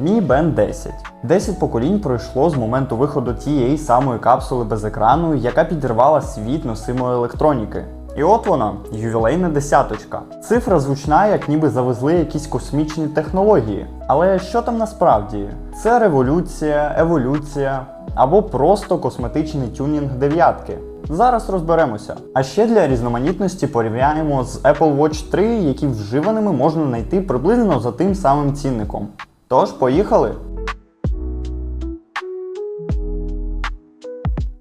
Mi Band 10. 10 поколінь пройшло з моменту виходу тієї самої капсули без екрану, яка підірвала світ носимої електроніки. І от вона, ювілейна десяточка. Цифра звучна, як ніби завезли якісь космічні технології. Але що там насправді? Це революція, еволюція або просто косметичний тюнінг дев'ятки. Зараз розберемося. А ще для різноманітності порівняємо з Apple Watch 3, які вживаними можна знайти приблизно за тим самим цінником. Тож, поїхали!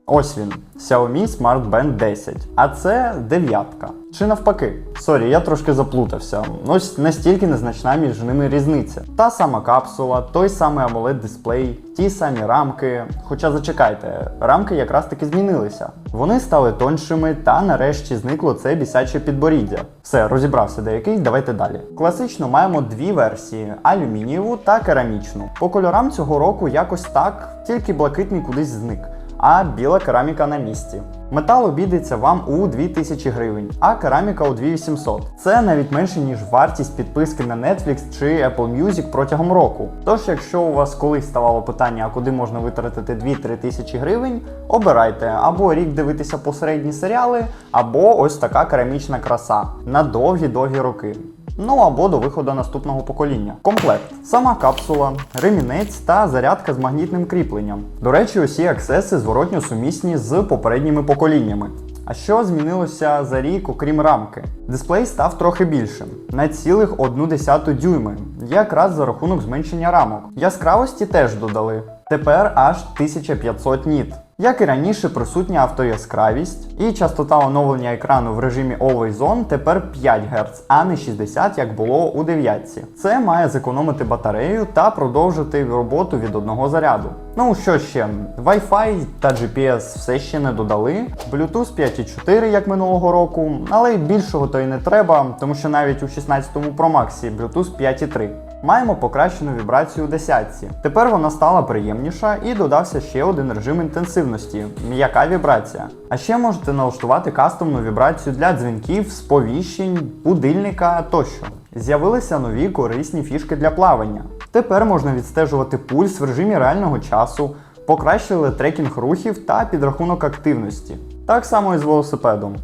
Ось він, Xiaomi Smart Band 10. А це дев'ятка. Чи навпаки? Сорі, я трошки заплутався. Ось настільки незначна між ними різниця. Та сама капсула, той самий AMOLED дисплей, ті самі рамки. Хоча зачекайте, рамки якраз таки змінилися. Вони стали тоншими та нарешті зникло це бісяче підборіддя. Все, розібрався деякий, давайте далі. Класично маємо дві версії: алюмінієву та керамічну. По кольорам цього року якось так, тільки блакитний кудись зник а біла кераміка на місці. Метал обійдеться вам у 2000 гривень, а кераміка у 2800. Це навіть менше, ніж вартість підписки на Netflix чи Apple Music протягом року. Тож, якщо у вас колись ставало питання, а куди можна витратити 2-3 тисячі гривень, обирайте або рік дивитися посередні серіали, або ось така керамічна краса на довгі-довгі роки. Ну або до виходу наступного покоління. Комплект. Сама капсула, ремінець та зарядка з магнітним кріпленням. До речі, усі аксеси зворотньо сумісні з попередніми поколіннями. А що змінилося за рік, окрім рамки? Дисплей став трохи більшим на цілих 1,1 дюйми, якраз за рахунок зменшення рамок. Яскравості теж додали. Тепер аж 1500 ніт. Як і раніше, присутня автояскравість і частота оновлення екрану в режимі Always On тепер 5 Гц, а не 60, як було у 9. Це має зекономити батарею та продовжити роботу від одного заряду. Ну що ще, Wi-Fi та GPS все ще не додали, Bluetooth 5.4, як минулого року, але й більшого то й не треба, тому що навіть у 16 Pro Max Bluetooth 5.3. Маємо покращену вібрацію у десятці. Тепер вона стала приємніша і додався ще один режим інтенсивності м'яка вібрація. А ще можете налаштувати кастомну вібрацію для дзвінків, сповіщень, будильника тощо. З'явилися нові корисні фішки для плавання. Тепер можна відстежувати пульс в режимі реального часу, покращили трекінг рухів та підрахунок активності. Так само і з велосипедом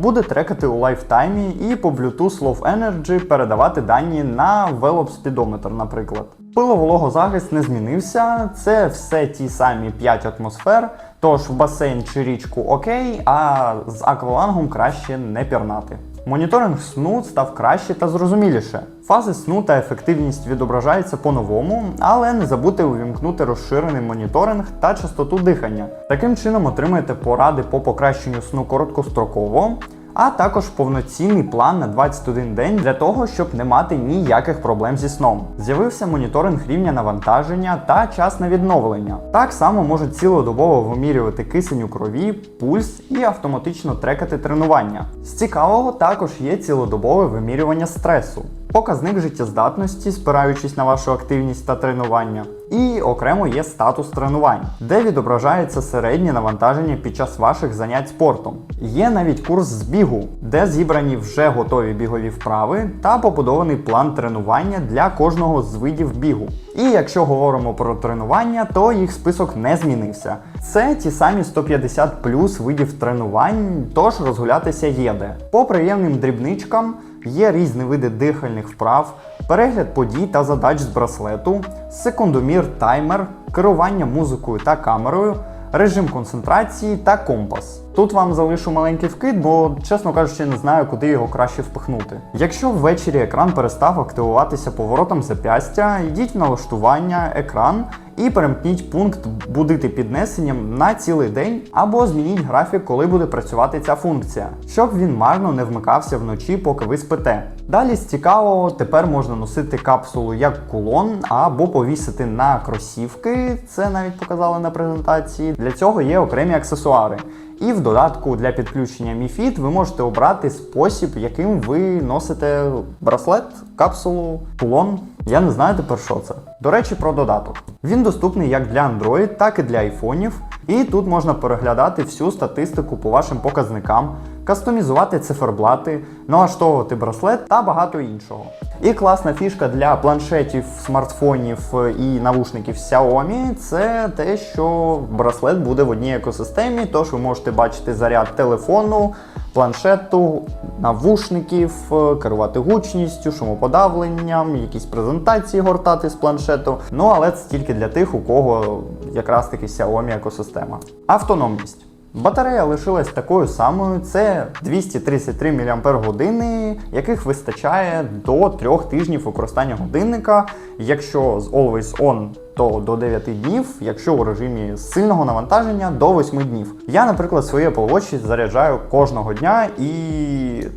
буде трекати у лайфтаймі і по Bluetooth Low Energy передавати дані на велоспідометр, наприклад. Пиловологозахист не змінився, це все ті самі 5 атмосфер, тож в басейн чи річку окей, а з аквалангом краще не пірнати. Моніторинг сну став краще та зрозуміліше. Фази сну та ефективність відображаються по-новому, але не забудьте увімкнути розширений моніторинг та частоту дихання. Таким чином отримаєте поради по покращенню сну короткостроково, а також повноцінний план на 21 день для того, щоб не мати ніяких проблем зі сном. З'явився моніторинг рівня навантаження та час на відновлення. Так само можуть цілодобово вимірювати кисень у крові, пульс і автоматично трекати тренування. З цікавого також є цілодобове вимірювання стресу. Показник життєздатності, спираючись на вашу активність та тренування. І окремо є статус тренувань, де відображається середнє навантаження під час ваших занять спортом. Є навіть курс з бігу, де зібрані вже готові бігові вправи та побудований план тренування для кожного з видів бігу. І якщо говоримо про тренування, то їх список не змінився. Це ті самі 150 плюс видів тренувань, тож розгулятися є де. По приємним дрібничкам. Є різні види дихальних вправ, перегляд подій та задач з браслету, секундомір, таймер, керування музикою та камерою, режим концентрації та компас. Тут вам залишу маленький вкид, бо, чесно кажучи, не знаю, куди його краще впихнути. Якщо ввечері екран перестав активуватися поворотом запястя, йдіть в налаштування, екран і перемкніть пункт будити піднесенням на цілий день або змініть графік, коли буде працювати ця функція, щоб він марно не вмикався вночі, поки ви спите. Далі з цікавого, тепер можна носити капсулу як кулон або повісити на кросівки. Це навіть показали на презентації. Для цього є окремі аксесуари. І в додатку для підключення Mi Fit ви можете обрати спосіб, яким ви носите браслет, капсулу, кулон. Я не знаю тепер, що це. До речі, про додаток. Він доступний як для Android, так і для айфонів. І тут можна переглядати всю статистику по вашим показникам, кастомізувати циферблати, налаштовувати браслет та багато іншого. І класна фішка для планшетів, смартфонів і навушників Xiaomi це те, що браслет буде в одній екосистемі, тож ви можете бачити заряд телефону, планшету, навушників, е, керувати гучністю, шумоподавленням, якісь презентації гортати з планшету. Ну але це тільки для тих, у кого якраз таки Xiaomi екосистема. Автономність. Батарея лишилась такою самою, це 233 мАч, яких вистачає до 3 тижнів використання годинника. Якщо з Always On, то до 9 днів, якщо у режимі сильного навантаження до 8 днів. Я, наприклад, своє Watch заряджаю кожного дня, і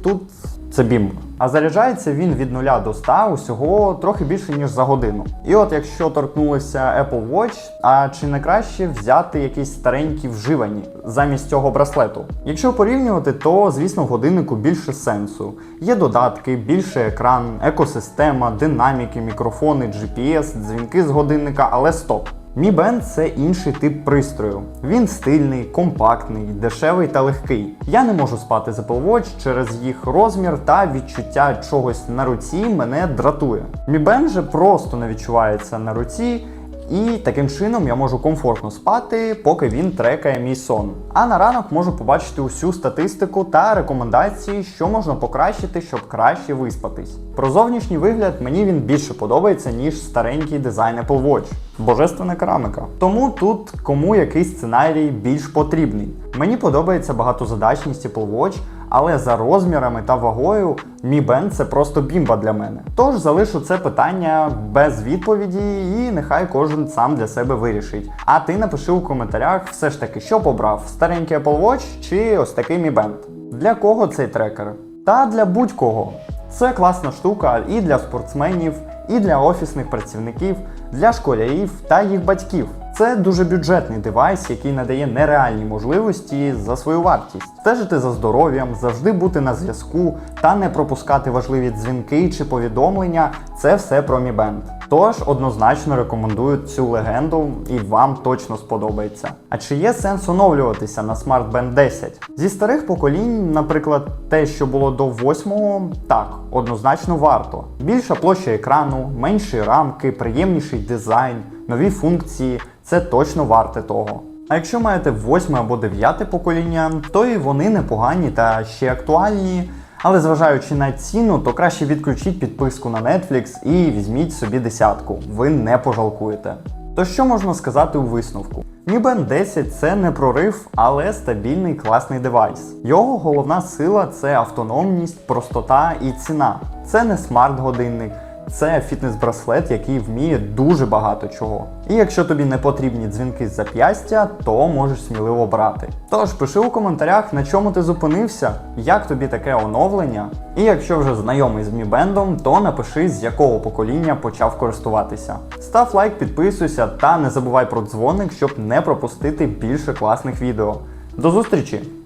тут це бімба. А заряджається він від 0 до 100 усього трохи більше, ніж за годину. І от якщо торкнулися Apple Watch, а чи не краще взяти якісь старенькі вживані замість цього браслету? Якщо порівнювати, то звісно годиннику більше сенсу. Є додатки, більше екран, екосистема, динаміки, мікрофони, GPS, дзвінки з годинника, але стоп. Mi Band – це інший тип пристрою. Він стильний, компактний, дешевий та легкий. Я не можу спати з Apple Watch через їх розмір та відчуття чогось на руці мене дратує. Mi Band же просто не відчувається на руці. І таким чином я можу комфортно спати, поки він трекає мій сон. А на ранок можу побачити усю статистику та рекомендації, що можна покращити, щоб краще виспатись. Про зовнішній вигляд мені він більше подобається, ніж старенький дизайн Apple Watch. Божественна керамика. Тому тут кому який сценарій більш потрібний. Мені подобається багатозадачність Apple Watch, але за розмірами та вагою Mi Band це просто бімба для мене. Тож залишу це питання без відповіді, і нехай кожен сам для себе вирішить. А ти напиши у коментарях все ж таки, що побрав: старенький Apple Watch чи ось такий Mi Band. Для кого цей трекер? Та для будь-кого. Це класна штука і для спортсменів, і для офісних працівників, для школярів та їх батьків. Це дуже бюджетний девайс, який надає нереальні можливості за свою вартість. Стежити за здоров'ям, завжди бути на зв'язку та не пропускати важливі дзвінки чи повідомлення це все про Mi Band. Тож однозначно рекомендую цю легенду і вам точно сподобається. А чи є сенс оновлюватися на Smart Band 10? Зі старих поколінь, наприклад, те, що було до 8-го, так, однозначно варто. Більша площа екрану, менші рамки, приємніший дизайн, нові функції це точно варте того. А якщо маєте 8 або 9 покоління, то і вони непогані та ще актуальні. Але зважаючи на ціну, то краще відключіть підписку на Netflix і візьміть собі десятку. Ви не пожалкуєте. То що можна сказати у висновку? Mi Band 10 це не прорив, але стабільний класний девайс. Його головна сила це автономність, простота і ціна. Це не смарт-годинник, це фітнес-браслет, який вміє дуже багато чого. І якщо тобі не потрібні дзвінки з зап'ястя, то можеш сміливо брати. Тож пиши у коментарях, на чому ти зупинився, як тобі таке оновлення. І якщо вже знайомий з Mi Band, то напиши, з якого покоління почав користуватися. Став лайк, підписуйся та не забувай про дзвоник, щоб не пропустити більше класних відео. До зустрічі!